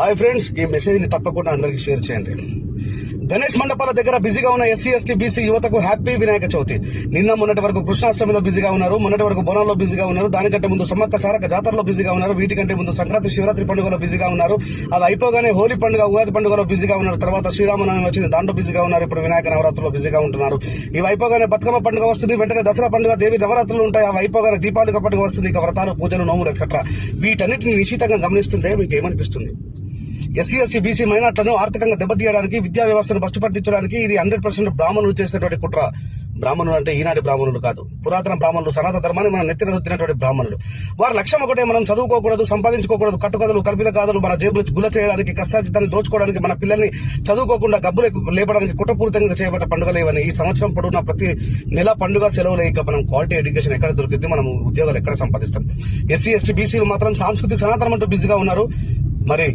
Hi friends ఈ మెసేజ్ని తప్పకుండా అందరికి షేర్ చేయండి. గణేష్ మండపాల దగ్గర బిజీగా ఉన్న ఎస్సీ ఎస్టీ బీసీ యువతకు హ్యాపీ వినాయక చవితి నిన్న మొన్నటి వరకు కృష్ణాష్టమిలో బిజీగా ఉన్నారు మొన్నటి వరకు బోనాల్లో బిజీగా ఉన్నారు దానికంటే ముందు సమ్మక్క సారక జాతరలో బిజీగా ఉన్నారు వీటికంటే ముందు సంక్రాంతి శివరాత్రి పండుగలో బిజీగా ఉన్నారు. అవి అయిపోగానే హోలీ పండుగ ఉగాది పండుగలో బిజీగా ఉన్నారు. తర్వాత శ్రీరామనవమి వచ్చింది దాంట్లో బిజీగా ఉన్నారు. ఇప్పుడు వినాయక నవరాత్రుల్లో బిజీగా ఉంటున్నారు. ఇవి అయిపోగానే బతుకమ్మ పండుగ వస్తుంది వెంటనే దసరా పండుగ దేవి నవరాత్రులు ఉంటాయి. అవి అయిపోగానే దీపావళి పండుగ వస్తుంది ఇక వ్రతాలు పూజలు నోములు ఎక్సెట్రా వీటన్నిటిని నిశ్చితంగా గమనిస్తుంటే మీకు ఏమనిపిస్తుంది? ఎస్సీ ఎస్సీ బీసీ మైనార్టీలను ఆర్థికంగా దెబ్బతీయడానికి విద్యా వ్యవస్థను బస్టు పట్టించడానికి ఇది హండ్రెడ్ పర్సెంట్ బ్రాహ్మణులు చేసినటువంటి కుట్ర. బ్రాహ్మణులు అంటే ఈనాటి బ్రాహ్మణులు కాదు. పురాతన బ్రాహ్మణులు సనాతన ధర్మాన్ని మనం నెత్తిన రుద్దినటువంటి బ్రాహ్మణులు. వారి లక్ష్యం ఒకటే మనం చదువుకోకూడదు సంపాదించుకోకూడదు కట్టుకథలు కల్పిత కాదులు మన జేబులు గుల చేయడానికి కష్టార్జితాన్ని దోచుకోవడానికి మన పిల్లల్ని చదువుకోకుండా గబ్బులు లేపడానికి కుట్రపూరితంగా చేయబడ్డ పండుగలు ఇవన్నీ ఈ సంవత్సరం పొడవున ప్రతి నెల పండుగ సెలవులు. ఇక మనం క్వాలిటీ ఎడ్యుకేషన్ ఎక్కడ దొరికింది మనం ఉద్యోగాలు ఎక్కడ సంపాదిస్తాం? ఎస్సీ ఎస్టీ బీసీలు మాత్రం సాంస్కృతిక సనాతనం అంటూ బిజీగా ఉన్నారు. మరి